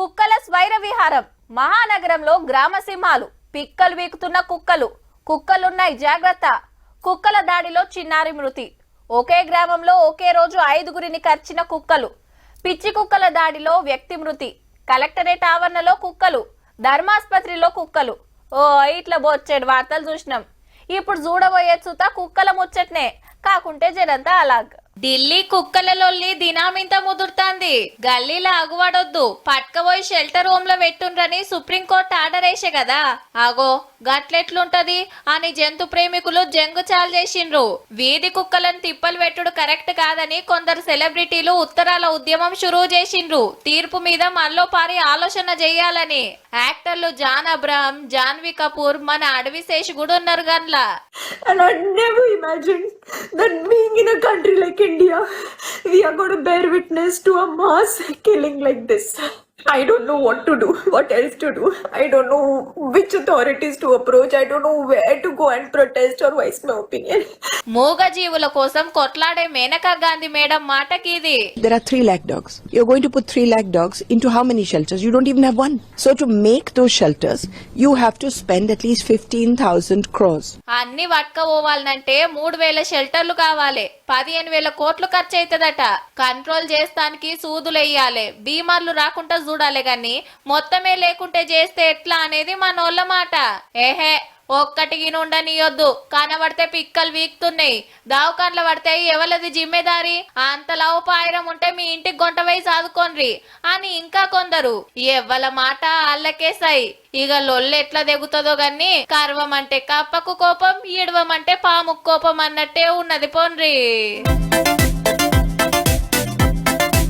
కుక్కల స్వైర విహారం. మహానగరంలో గ్రామ సింహాలు. పిక్కలు వీకుతున్న కుక్కలు. కుక్కలున్నాయి జాగ్రత్త. కుక్కల దాడిలో చిన్నారి మృతి. ఒకే గ్రామంలో ఒకే రోజు ఐదుగురిని కర్చిన కుక్కలు. పిచ్చి కుక్కల దాడిలో వ్యక్తి మృతి. కలెక్టరేట్ ఆవరణలో కుక్కలు. ధర్మాస్పత్రిలో కుక్కలు. ఓ ఇట్లా బొచ్చేడు వార్తలు చూసినాం. ఇప్పుడు చూడబోయే చూత కుక్కల ముచ్చట్నే. కాకుంటే జరంతా అలాగ్. ఢిల్లీ కుక్కల లొల్లి దినామింత ముదురుతాంది. గల్లీల అగువడొద్దు. పట్కపోయి షెల్టర్ హోమ్లో పెట్టుండ్రని సుప్రీంకోర్టు ఆర్డర్ వేసే కదా. ఆగో గట్లెట్లుంటది? అని జంతు ప్రేమికులు జంగు చాలు చేసిండ్రు. వీధి కుక్కలను తిప్పలు పెట్టుడు కరెక్ట్ కాదని కొందరు సెలబ్రిటీలు ఉత్తరాల ఉద్యమం షురూ చేసిండ్రు. తీర్పు మీద మళ్ళో పారి ఆలోచన చేయాలని. యాక్టర్లు జాన్ అబ్రహం జాన్వి కపూర్ మన అడవి శేష్ కూడా ఉన్నారు గన్లా. And I never imagined that being in a country like India, we are going to bear witness to a mass killing like this. I don't know what to do, what else to do. I don't know which authorities to approach. I don't know where to go and protest or voice my opinion. మూగ జీవుల కోసం కొట్లాడే Maneka Gandhi madam మాటకి ఇది There are 3 lakh dogs. You're going to put 3 lakh dogs into how many shelters? You don't even have one. So to make those shelters, you have to spend at least 15,000 crores. అన్ని పట్టుకపోవాలంటే మూడు వేల షెల్టర్లు కావాలి పదిహేను వేల కోట్లు ఖర్చు అవుతుందట control చేస్తానికి సూదులు వేయాలి బీమార్లు రాకుండా చూడాలి గాని మొత్తమే లేకుంటే చేస్తే ఎట్లా అనేది మనోళ్ళ మాట. ఏహే ఒక్కటికి నుండనియొద్దు. కనబడితే పిక్కలు వీక్తున్నాయి. దావకాన్ల పడితే ఎవలది జిమ్మెదారి? అంతలావు పాయరం ఉంటే మీ ఇంటికి గొంట వేసి చదువుకోండి అని ఇంకా కొందరు ఎవ్వల మాట అల్లకేసాయి ఇక లొల్లు ఎట్లా దిగుతుందో గాని కర్వమంటే కప్పకు కోపం ఈడవమంటే పాముకు కోపం అన్నట్టే ఉన్నది పోన్రి.